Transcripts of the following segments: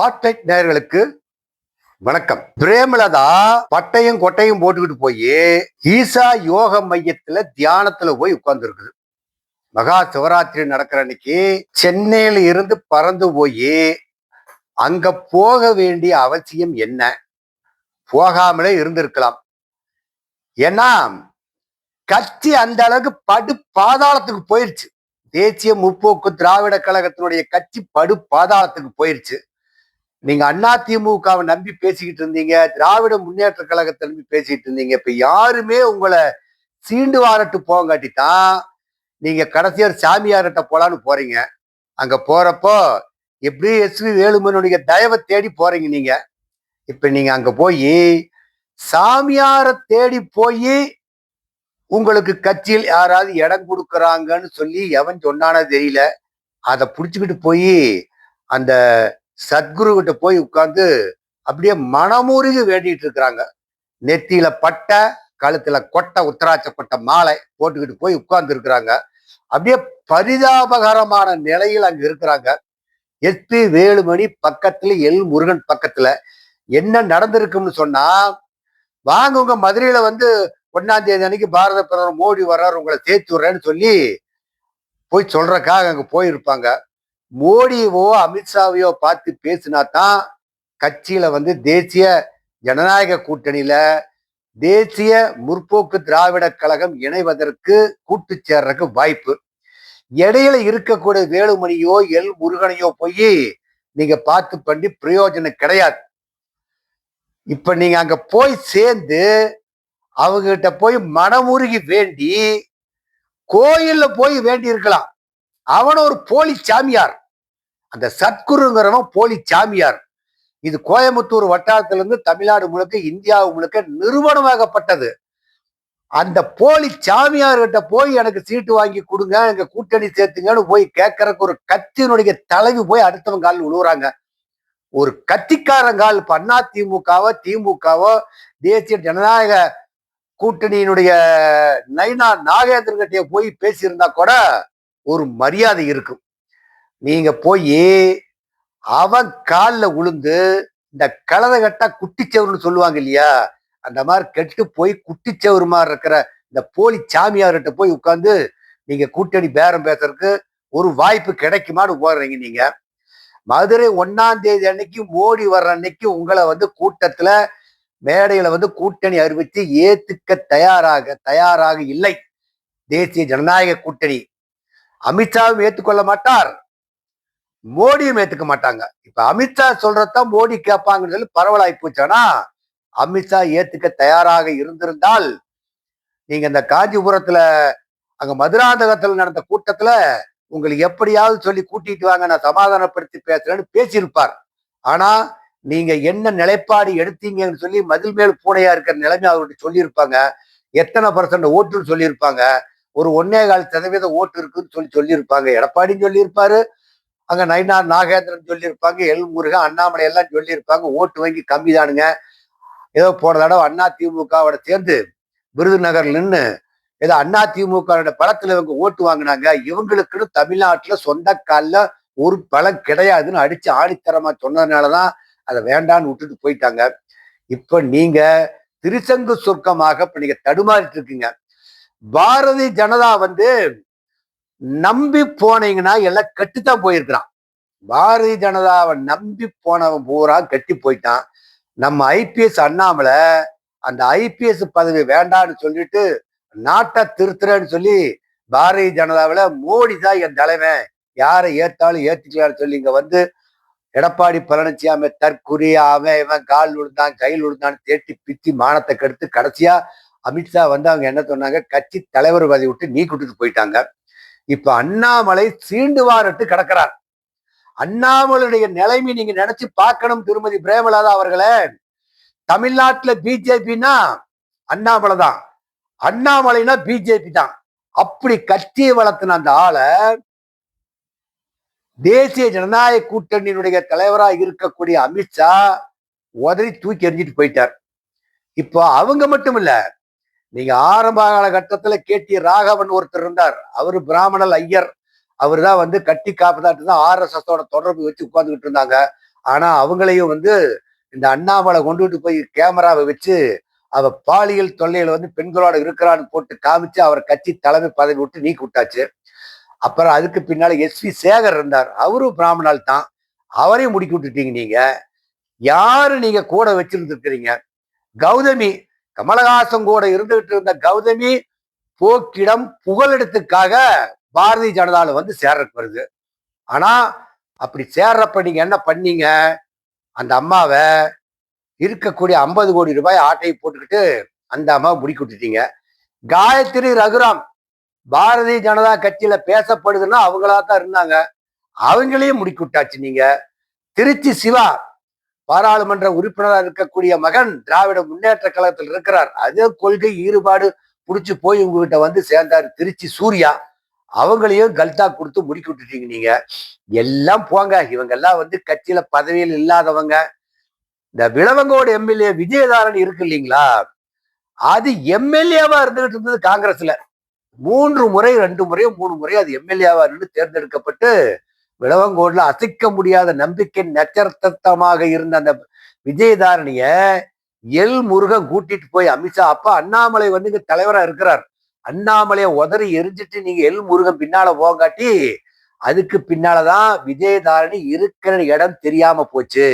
Spotlight நேயர்களுக்கு வணக்கம். பிரேமலதா பட்டையும் கொட்டையும் போட்டுக்கிட்டு போய் ஈசா யோக மையத்துல தியானத்துல போய் உட்கார்ந்துருக்குது. மகா சிவராத்திரி நடக்கிற அன்னைக்கு சென்னையில இருந்து பறந்து போய் அங்க போக வேண்டிய அவசியம் என்ன? போகாமலே இருந்திருக்கலாம். ஏன்னா கட்சி அந்த அளவுக்கு படு பாதாளத்துக்கு போயிருச்சு. தேசிய முற்போக்கு திராவிட கழகத்தினுடைய கட்சி படு பாதாளத்துக்கு போயிருச்சு. நீங்க அண்ணா திமுகவை நம்பி பேசிக்கிட்டு இருந்தீங்க திராவிட முன்னேற்ற கழகத்தை நம்பி பேசிக்கிட்டு இருந்தீங்க. இப்ப யாருமே உங்களை சீண்டு வாரட்டு போங்காட்டி தான் நீங்க கடைசியார் சாமியார்கிட்ட போலான்னு போறீங்க. அங்க போறப்போ எப்படி எஸ்வி வேலுமனுடைய தயவை தேடி போறீங்க நீங்க. இப்ப நீங்க அங்க போய் சாமியாரை தேடி போய் உங்களுக்கு கட்சியில் யாராவது இடம் கொடுக்குறாங்கன்னு சொல்லி எவன் சொன்னானோ தெரியல. அதை பிடிச்சிக்கிட்டு போய் அந்த சத்குரு கிட்ட போய் உட்கார்ந்து அப்படியே மனமுருகி வேண்டிட்டு இருக்கிறாங்க. நெத்தியில பட்டை கழுத்துல கொட்டை உத்தராட்ச கொட்டை மாலை போட்டுக்கிட்டு போய் உட்கார்ந்து இருக்கிறாங்க. அப்படியே பரிதாபகரமான நிலையில் அங்க இருக்கிறாங்க. எஸ்பி வேலுமணி பக்கத்துல எல் முருகன் பக்கத்துல என்ன நடந்திருக்கும்னு சொன்னா வாங்க உங்க மதுரையில வந்து ஒன்னாம் தேதி அன்னைக்கு பாரத பிரதமர் மோடி வர்றாரு உங்களை சேர்த்து விடுறேன்னு சொல்லி போய் சொல்றக்காக அங்க போயிருப்பாங்க. மோடியவோ அமித்ஷாவையோ பார்த்து பேசினா தான் கட்சியில வந்து தேசிய ஜனநாயக கூட்டணியில தேசிய முற்போக்கு திராவிட கழகம் இணைவதற்கு கூட்டு சேர்றதுக்கு வாய்ப்பு. இடையில இருக்கக்கூடிய வேலுமணியோ எல் முருகனையோ போய் நீங்க பார்த்து பண்ணி பிரயோஜனம் கிடையாது. இப்ப நீங்க அங்க போய் சேர்ந்து அவங்க கிட்ட போய் மனமுருகி வேண்டி கோயில்ல போய் வேண்டி இருக்கலாம் அவன ஒரு போலி சாமியார். அந்த சத்குருங்கிறவன் போலி சாமியார். இது கோயம்புத்தூர் வட்டாரத்திலிருந்து தமிழ்நாடு முழுக்க இந்தியாவு முழுக்க நிறுவனமாகப்பட்டது அந்த போலி சாமியார்கிட்ட போய் எனக்கு சீட்டு வாங்கி கொடுங்க எனக்கு கூட்டணி சேர்த்துங்கன்னு போய் கேட்கறக்கு ஒரு கத்தியினுடைய தலைவி போய் அடுத்தவங்க கால் உழுவுறாங்க. ஒரு கத்திக்காரங்கால் இப்ப அண்ணா திமுகவோ திமுகவோ தேசிய ஜனநாயக கூட்டணியினுடைய நைனா நாகேந்திரன் கிட்டே போய் பேசியிருந்தா கூட ஒரு மரியாதை இருக்கும். நீங்க போய் அவன் காலில் உளுந்து இந்த கலதை கட்டா குட்டிச்சவர்னு சொல்லுவாங்க இல்லையா? அந்த மாதிரி கெட்டு போய் குட்டிச்சவர் மாதிரி இருக்கிற இந்த போலி சாமியார்கிட்ட போய் உட்காந்து நீங்க கூட்டணி பேரம் பேசுறதுக்கு ஒரு வாய்ப்பு கிடைக்குமான்னு போடுறீங்க நீங்க. மதுரை ஒன்னாம் தேதி அன்னைக்கு மோடி வர்ற அன்னைக்கு உங்களை வந்து கூட்டத்துல மேடையில வந்து கூட்டணி அறிவித்து ஏத்துக்க தயாராக தயாராக இல்லை. தேசிய ஜனநாயக கூட்டணி. அமித்ஷாவும் ஏற்றுக்கொள்ள மாட்டார். மோடியும் ஏத்துக்க மாட்டாங்க. இப்ப அமித்ஷா சொல்றதான் மோடி கேட்பாங்கன்னு சொல்லி பரவலாகி போச்சானா அமித்ஷா ஏத்துக்க தயாராக இருந்திருந்தால் நீங்க இந்த காஞ்சிபுரத்துல அங்க மதுராந்தகத்துல நடந்த கூட்டத்துல உங்களுக்கு எப்படியாவது சொல்லி கூட்டிட்டு வாங்க நான் சமாதானப்படுத்தி பேசுறேன்னு பேசியிருப்பார். ஆனா நீங்க என்ன நிலைப்பாடு எடுத்தீங்கன்னு சொல்லி மதில் மேல் பூனையா இருக்கிற நிலைமை அவர்கிட்ட சொல்லியிருப்பாங்க. எத்தனை பர்சன்ட் ஓட்டுன்னு சொல்லியிருப்பாங்க. ஒரு ஒன்னே கால் சதவீத ஓட்டு இருக்குன்னு சொல்லி சொல்லியிருப்பாங்க. எடப்பாடியும் சொல்லியிருப்பாரு. அங்க நயினார் நாகேந்திரன் சொல்லியிருப்பாங்க எல் முருகன் அண்ணாமலை எல்லாம் சொல்லியிருப்பாங்க ஓட்டு வங்கி கம்மி தானுங்க. ஏதோ போன தடவை அண்ணா திமுகவோட சேர்ந்து விருதுநகர்ல நின்று ஏதோ அண்ணா திமுக பலத்துல இவங்க ஓட்டு வாங்கினாங்க. இவங்களுக்குன்னு தமிழ்நாட்டுல சொந்த காலில் ஒரு பலம் கிடையாதுன்னு அடிச்சு ஆணித்தரமா சொன்னதுனாலதான் அதை வேண்டான்னு விட்டுட்டு போயிட்டாங்க. இப்ப நீங்க திருச்சங்கு சொர்க்கமாக இப்ப நீங்க தடுமாறிட்டு இருக்கீங்க. பாரதிய ஜனதா வந்து நம்பி போனீங்கன்னா எல்லாம் கட்டித்தான் போயிருக்கிறான். பாரதிய ஜனதாவை நம்பி போனவன் பூரா கட்டி போயிட்டான். நம்ம ஐபிஎஸ் அண்ணாமலை அந்த ஐபிஎஸ் பதவி வேண்டான்னு சொல்லிட்டு நாட்டை திருத்துறேன்னு சொல்லி பாரதிய ஜனதாவில் மோடி தான் என் தலைவன். யாரை ஏத்தாலும் ஏத்துக்கலாம்னு சொல்லி இங்க வந்து எடப்பாடி பழனிசாமி தற்குறி அவன் இவன் கால் விழுந்தான் கையில் விழுந்தான்னு தேட்டி பித்தி மானத்தை கெடுத்து கடைசியா அமித்ஷா வந்து அவங்க என்ன சொன்னாங்க? கட்சி தலைவர் பதவி விட்டு நீ கூட்டிட்டு போயிட்டாங்க. இப்ப அண்ணாமலை சீண்டுவாரட்டு கிடக்கிறார். அண்ணாமலையுடைய நிலைமை நீங்க நினைச்சு பார்க்கணும் திருமதி பிரேமலதா அவர்களே. தமிழ்நாட்டுல பிஜேபின்னா அண்ணாமலை தான். அண்ணாமலைனா பிஜேபி தான். அப்படி கட்சியை வளர்த்தின அந்த ஆளை தேசிய ஜனநாயக கூட்டணியினுடைய தலைவராக இருக்கக்கூடிய அமித்ஷா உதறி தூக்கி எறிஞ்சிட்டு போயிட்டார். இப்போ அவங்க மட்டும் இல்லை நீங்க ஆரம்ப காலகட்டத்துல கேடி ராகவன் ஒருத்தர் இருந்தார். அவர் பிராமணல் ஐயர். அவர் தான் வந்து கட்டி காப்பதாட்டு தான் ஆர்எஸ்எஸோட தொடர்பு வச்சு உட்காந்துக்கிட்டு இருந்தாங்க. ஆனா அவங்களையும் வந்து இந்த அண்ணாமலை கொண்டுகிட்டு போய் கேமராவை வச்சு அவ பாலியல் தொல்லையில வந்து பெண்களோட இருக்கிறான்னு போட்டு காமிச்சு அவர் கட்சி தலைமை பதவி விட்டு நீக்கி விட்டாச்சு. அப்புறம் அதுக்கு பின்னால எஸ். வி. சேகர் இருந்தார். அவரும் பிராமணால் தான். அவரையும் முடுக்கி விட்டுட்டீங்க நீங்க. யாரு நீங்க கூட வச்சிருந்துருக்கிறீங்க? கௌதமி கமலஹாசன் கூட இருந்துகிட்டு இருந்த கௌதமி போக்கிடம் புகலிடத்துக்காக பாரதிய ஜனதாவில் வந்து சேர்றக்கு வருது. ஆனா அப்படி சேர்றப்ப நீங்க என்ன பண்ணீங்க? அந்த அம்மாவை இருக்கக்கூடிய ஐம்பது கோடி ரூபாய் ஆட்டையை போட்டுக்கிட்டு அந்த அம்மாவை முடுக்கி விட்டுட்டீங்க. காயத்ரி ரகுராம் பாரதிய ஜனதா கட்சியில பேசப்படுதுன்னா அவங்களா தான் இருந்தாங்க. அவங்களையும் முடுக்கி விட்டாச்சு நீங்க. திருச்சி சிவா பாராளுமன்ற உறுப்பினராக இருக்கக்கூடிய மகன் திராவிட முன்னேற்ற கழகத்தில் இருக்கிறார். அதே கொள்கை ஈடுபாடு புடிச்சு போய் உங்ககிட்ட வந்து சேர்ந்தார் திருச்சி சூர்யா. அவங்களையும் கல்தா கொடுத்து முடிக்கி விட்டுட்டீங்க நீங்க. எல்லாம் போங்க. இவங்க எல்லாம் வந்து கட்சியில பதவியில் இல்லாதவங்க. இந்த விளவங்கோடு எம்எல்ஏ விஜயதாரன் இருக்கு இல்லைங்களா? அது எம்எல்ஏவா இருந்துகிட்டு இருந்தது காங்கிரஸ்ல. மூன்று முறை ரெண்டு முறையோ மூணு முறையோ அது எம்எல்ஏவா இருந்து தேர்ந்தெடுக்கப்பட்டு விளவங்கோடுல அசைக்க முடியாத நம்பிக்கை நச்சரத்தமாக இருந்த அந்த விஜயதாரணிய எல் முருகன் கூட்டிட்டு போய் அமித்ஷா அப்பா அண்ணாமலை வந்து இங்க தலைவரா இருக்கிறார். அண்ணாமலையை உதறி எரிஞ்சிட்டு நீங்க எல் முருகன் பின்னால போங்காட்டி அதுக்கு பின்னாலதான் விஜயதாரணி இருக்கிற இடம் தெரியாம போச்சு.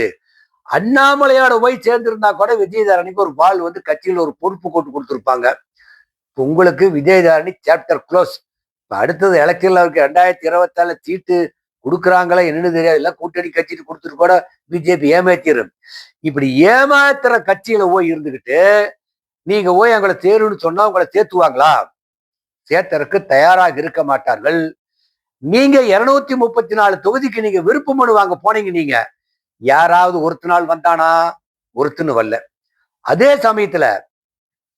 அண்ணாமலையோட போய் சேர்ந்திருந்தா கூட விஜயதாரணிக்கு ஒரு பால் வந்து கட்சியில் ஒரு பொறுப்பு கொண்டு கொடுத்துருப்பாங்க. உங்களுக்கு விஜயதாரணி சாப்டர் க்ளோஸ் இப்ப அடுத்தது எலெக்ஷன்ல இருக்கு ரெண்டாயிரத்தி இருபத்தால சீட்டு கொடுக்குறாங்களா என்னன்னு தெரியாது. இல்ல கூட்டணி கட்சிட்டு கொடுத்துட்டு கூட பிஜேபி ஏமாத்திரும். இப்படி ஏமாத்துற கட்சியில போய் இருந்துகிட்டு நீங்க போய் எங்களை சேருன்னு சொன்னா உங்களை சேர்த்துவாங்களா சேர்த்தறக்கு தயாராக இருக்க மாட்டார்கள். நீங்க இருநூத்தி முப்பத்தி நாலு தொகுதிக்கு நீங்க விருப்ப மனு வாங்க போனீங்க நீங்க. யாராவது ஒருத்த நாள் வந்தானா? ஒருத்தன்னு வரல. அதே சமயத்துல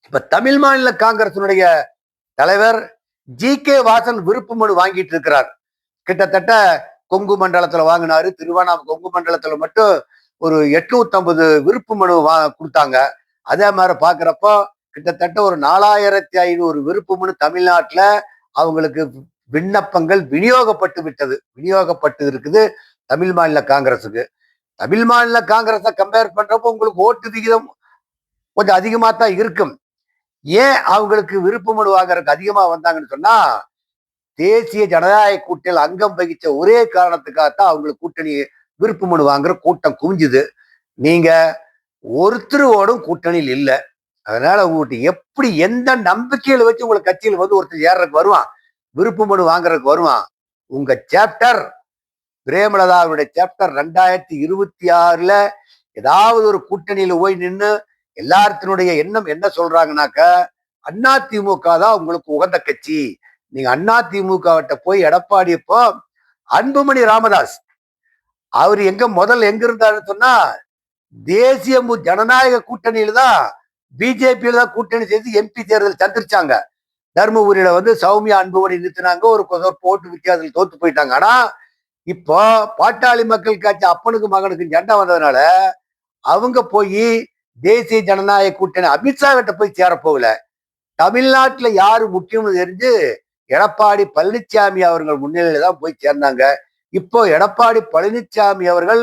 இப்ப தமிழ் மாநில காங்கிரசினுடைய தலைவர் ஜி கே வாசன் விருப்ப மனு வாங்கிட்டு இருக்கிறார். கிட்டத்தட்ட கொங்கு மண்டலத்துல வாங்கினாரு. திருவண்ணாமலை கொங்கு மண்டலத்துல மட்டும் ஒரு எட்நூத்தம்பது விருப்பு மனு வா கொடுத்தாங்க. அதே மாதிரி பாக்குறப்போ கிட்டத்தட்ட ஒரு நாலாயிரத்தி ஐநூறு விருப்பு மனு தமிழ்நாட்டுல அவங்களுக்கு விண்ணப்பங்கள் விநியோகப்பட்டு விட்டது. விநியோகப்பட்டு இருக்குது தமிழ் மாநில காங்கிரஸுக்கு. தமிழ் மாநில காங்கிரஸை கம்பேர் பண்றப்போ உங்களுக்கு ஓட்டு விகிதம் கொஞ்சம் அதிகமா தான் இருக்கும். ஏன் அவங்களுக்கு விருப்ப மனு வாங்குறதுக்கு அதிகமா வந்தாங்கன்னு சொன்னா தேசிய ஜனநாயக கூட்டணியில் அங்கம் வகிச்ச ஒரே காரணத்துக்காகத்தான் அவங்களுக்கு கூட்டணி விருப்ப மனு வாங்குற கூட்டம் குவிஞ்சுது. நீங்க ஒருத்தரோடும் கூட்டணியில் இல்லை. அதனால உங்கள்கிட்ட எப்படி எந்த நம்பிக்கையில வச்சு உங்களை கட்சியில் வந்து ஒருத்தர் ஏறதுக்கு வருவான்? விருப்ப மனு வாங்குறதுக்கு வருவான்? உங்க சாப்டர் பிரேமலதாவுடைய சாப்டர் ரெண்டாயிரத்தி இருபத்தி ஆறுல ஏதாவது ஒரு கூட்டணியில போய் நின்று எல்லாத்தினுடைய எண்ணம் என்ன சொல்றாங்கனாக்க அண்ணா திமுக தான் உங்களுக்கு உகந்த கட்சி. நீங்க அண்ணா திமுகவிட்ட போய் எடப்பாடியப்போ அன்புமணி ராமதாஸ் அவர் எங்க முதல்ல எங்க இருந்தாருன்னு சொன்னா தேசிய மு- ஜனநாயக கூட்டணியில தான் பிஜேபியில தான் கூட்டணி செய்து எம்பி தேர்தல் சந்திரிச்சாங்க தருமபுரியில வந்து சௌமியா அன்புமணி நிறுத்தினாங்க ஒரு போட்டு வித்தியாசத்தில் தோத்து போயிட்டாங்க. ஆனா இப்போ பாட்டாளி மக்கள் கட்சி அப்பனுக்கு மகனுக்கு ஜெண்டா வந்ததுனால அவங்க போய் தேசிய ஜனநாயக கூட்டணி அமித்ஷா கிட்ட போய் சேர போகல. தமிழ்நாட்டுல யாரு முக்கியம்னு தெரிஞ்சு எடப்பாடி பழனிசாமி அவர்கள் முன்னிலையில தான் போய் சேர்ந்தாங்க. இப்போ எடப்பாடி பழனிசாமி அவர்கள்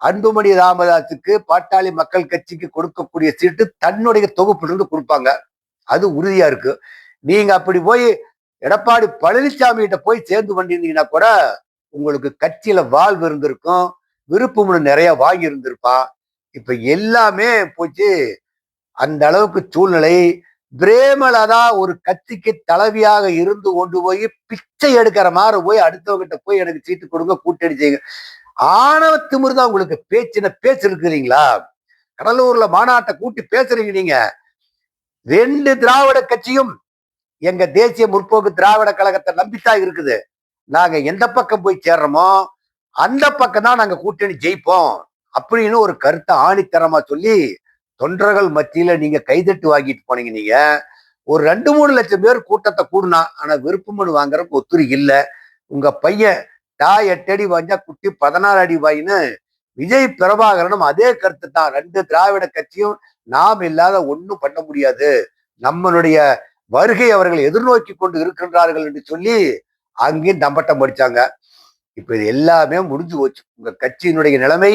அன்புமணி ராமதாஸுக்கு பாட்டாளி மக்கள் கட்சிக்கு கொடுக்கக்கூடிய சீட்டு தன்னுடைய தொகுப்பிலிருந்து கொடுப்பாங்க. அது உறுதியா இருக்கு. நீங்க அப்படி போய் எடப்பாடி பழனிசாமி கிட்ட போய் சேர்ந்து பண்ணியிருந்தீங்கன்னா கூட உங்களுக்கு கட்சியில வாழ்வு இருந்திருக்கும். விருப்பம் நிறைய வாங்கி இருந்திருப்பான் இப்ப எல்லாமே போச்சு. அந்த அளவுக்கு சூழ்நிலை பிரேமலதா ஒரு கட்சிக்கு தலைவியாக இருந்து கொண்டு போய் பிச்சை எடுக்கிற மாதிரி போய் அடுத்தவங்கிட்ட போய் எனக்கு சீட்டு கொடுங்க கூட்டணி ஆணவ திமிரு தான் உங்களுக்கு பேச்சுன பேச்சு இருக்கிறீங்களா? கடலூர்ல மாநாட்டை கூட்டி பேசுறீங்க நீங்க. ரெண்டு திராவிட கட்சியும் எங்க தேசிய முற்போக்கு திராவிட கழகத்தை நம்பித்தான் இருக்குது. நாங்க எந்த பக்கம் போய் சேர்றோமோ அந்த பக்கம் தான் நாங்க கூட்டணி ஜெயிப்போம். அப்படின்னு ஒரு கருத்தை ஆணித்தரமா சொல்லி தொண்டர்கள் மத்தியில நீங்க கைதட்டு வாங்கிட்டு போனீங்க நீங்க ஒரு ரெண்டு மூணு லட்சம் பேர் கூட்டத்தை கூடுனா ஆனா விருப்பமனு வாங்குறதுக்கு ஒத்துரி இல்லை. உங்க பையன் தாய் எட்டு அடி வாஞ்சா குட்டி பதினாறு அடி வாயின்னு விஜய் பிரபாகரனும் அதே கருத்து தான் ரெண்டு திராவிட கட்சியும் நாம் இல்லாத ஒன்றும் பண்ண முடியாது. நம்மளுடைய வருகை அவர்கள் எதிர்நோக்கி கொண்டு இருக்கின்றார்கள் என்று சொல்லி அங்கேயும் தம்பட்டம் படிச்சாங்க. இப்ப இது எல்லாமே முடிஞ்சு போச்சு. உங்க கட்சியினுடைய நிலைமை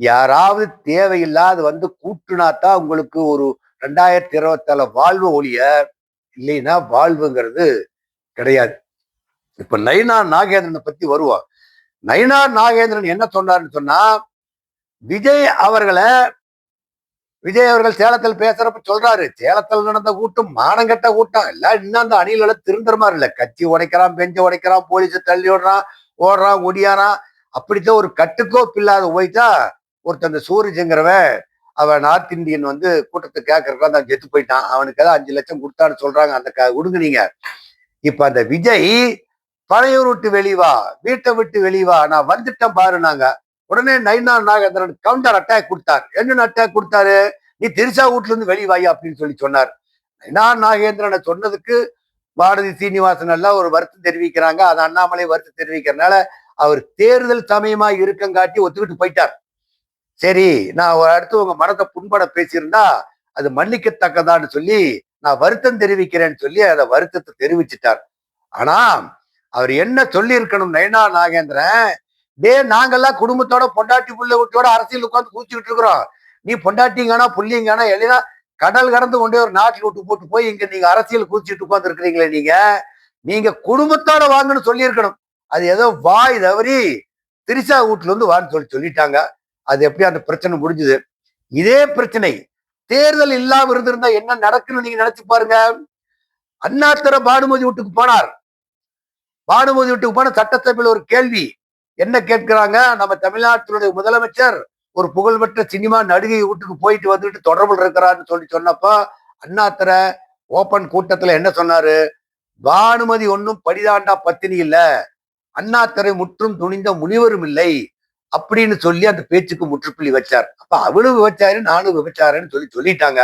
யாராவது தேவையில்லாது வந்து கூட்டுனாதான் உங்களுக்கு ஒரு ரெண்டாயிரத்தி இருபத்தால வாழ்வு ஒழிய இல்லைன்னா வாழ்வுங்கிறது கிடையாது. இப்ப நயனா நாகேந்திரனை பத்தி வருவோம் நயனா நாகேந்திரன் என்ன சொன்னார்னு சொன்னா விஜய் அவர்களை விஜய் அவர்கள் சேலத்தில் பேசுறப்ப சொல்றாரு சேலத்தில் நடந்த கூட்டம் மானங்கெட்ட கூட்டம். எல்லாம் இன்னும் அந்த அணில திருந்துற மாதிரி இல்லை. கட்சி உடைக்கிறான் பெஞ்சு உடைக்கிறான் போலீஸை தள்ளி விடுறான் ஓடுறான் ஒடியாரான் அப்படித்தான் ஒரு கட்டுக்கோப்பு இல்லாத போயிட்டா ஒருத்தன் அந்த சூரியஜங்கிறவன் அவன் நார்த் இந்தியன் வந்து கூட்டத்தை கேட்கறதுக்கு தான் செத்து போயிட்டான். அவனுக்கு ஏதாவது அஞ்சு லட்சம் கொடுத்தான்னு சொல்றாங்க. அந்த க விடுங்க நீங்க. இப்ப அந்த விஜய் பழையூர் விட்டு வெளிவா வீட்டை விட்டு வெளிவா நான் வந்துட்டேன் பாரு நாங்க. உடனே நைனா நாகேந்திரன் கவுண்டர் அட்டாக் கொடுத்தார். என்னென்ன அட்டாக் கொடுத்தாரு? நீ திருச்சா வீட்டுல இருந்து வெளிவாயா அப்படின்னு சொல்லி சொன்னார். நைனா நாகேந்திரனை சொன்னதுக்கு பாரதி சீனிவாசன் எல்லாம் ஒரு வருத்தம் தெரிவிக்கிறாங்க. அது அண்ணாமலை வருத்தம் தெரிவிக்கிறதுனால அவர் தேர்தல் சமயமா இருக்கங்காட்டி ஒத்துக்கிட்டு போயிட்டார். சரி நான் ஒரு அடுத்து உங்க மனத்தை புண்பட பேசியிருந்தா அது மன்னிக்கத்தக்கதான்னு சொல்லி நான் வருத்தம் தெரிவிக்கிறேன்னு சொல்லி அதை வருத்தத்தை தெரிவிச்சிட்டார். ஆனா அவர் என்ன சொல்லி இருக்கணும் நயனா நாகேந்திரன்? டே நாங்கெல்லாம் குடும்பத்தோட பொண்டாட்டி புள்ள வீட்டோட அரசியல் உட்காந்து கூச்சிக்கிட்டு இருக்கிறோம். நீ பொண்டாட்டிங்கானா புள்ளிங்கானா எல்லாம் கடல் கடந்து கொண்டே ஒரு நாட்டில் விட்டு போட்டு போய் இங்க நீங்க அரசியல் கூச்சிட்டு உட்காந்து இருக்கிறீங்களே நீங்க? நீங்க குடும்பத்தோட வாங்கன்னு சொல்லியிருக்கணும். அது ஏதோ வாய் தவறி திரிசா வீட்டுல இருந்து வான்னு சொல்லி சொல்லிட்டாங்க. அது எப்படி அந்த பிரச்சனை முடிஞ்சுது. இதே பிரச்சனை தேர்தல் இல்லாம இருந்திருந்தா என்ன நடக்குன்னு நீங்க நினைச்சு பாருங்க. அண்ணாத்திர பானுமதி வீட்டுக்கு போனார். பானுமதி வீட்டுக்கு போன சட்டசபையில் ஒரு கேள்வி என்ன கேட்கிறாங்க? நம்ம தமிழ்நாட்டினுடைய முதலமைச்சர் ஒரு புகழ்பெற்ற சினிமா நடிகை வீட்டுக்கு போயிட்டு வந்துட்டு தொடர்பில் இருக்கிறாருன்னு சொல்லி சொன்னப்போ அண்ணாத்திர ஓபன் கூட்டத்துல என்ன சொன்னாரு? பானுமதி ஒன்னும் படிதாண்டா பத்தினி இல்ல. அண்ணாத்திரை முற்றும் துணிந்த முனிவரும் இல்லை. அப்படின்னு சொல்லி அந்த பேச்சுக்கு முற்றுப்புள்ளி வச்சார். அப்ப அவளும் விபச்சாரு நானும் விபச்சாரன்னு சொல்லி சொல்லிட்டாங்க.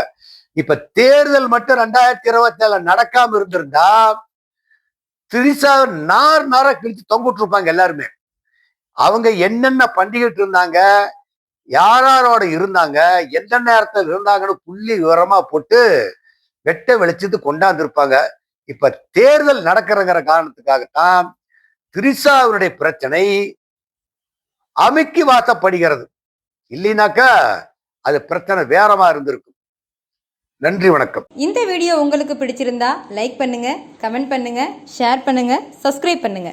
இப்ப தேர்தல் மட்டும் ரெண்டாயிரத்தி இருபத்தி ஏழுல நடக்காம இருந்திருந்தா திரிசா நார் நார கிழிச்சு தொங்கிட்டு இருப்பாங்க எல்லாருமே. அவங்க என்னென்ன பண்டிகிட்டு இருந்தாங்க யாரோட இருந்தாங்க எந்த நேரத்தில் இருந்தாங்கன்னு புள்ளி விவரமா போட்டு வெட்ட வெளிச்சத்து கொண்டாந்துருப்பாங்க. இப்ப தேர்தல் நடக்கிறங்கிற காரணத்துக்காகத்தான் திரிசா அவருடைய பிரச்சனை அமுக்கி வாசப்படுகிறது. இல்லைனாக்கா அது பிரச்சனை வேறமா இருந்திருக்கும். நன்றி வணக்கம். இந்த வீடியோ உங்களுக்கு பிடிச்சிருந்தா லைக் பண்ணுங்க கமெண்ட் பண்ணுங்க ஷேர் பண்ணுங்க சப்ஸ்கிரைப் பண்ணுங்க.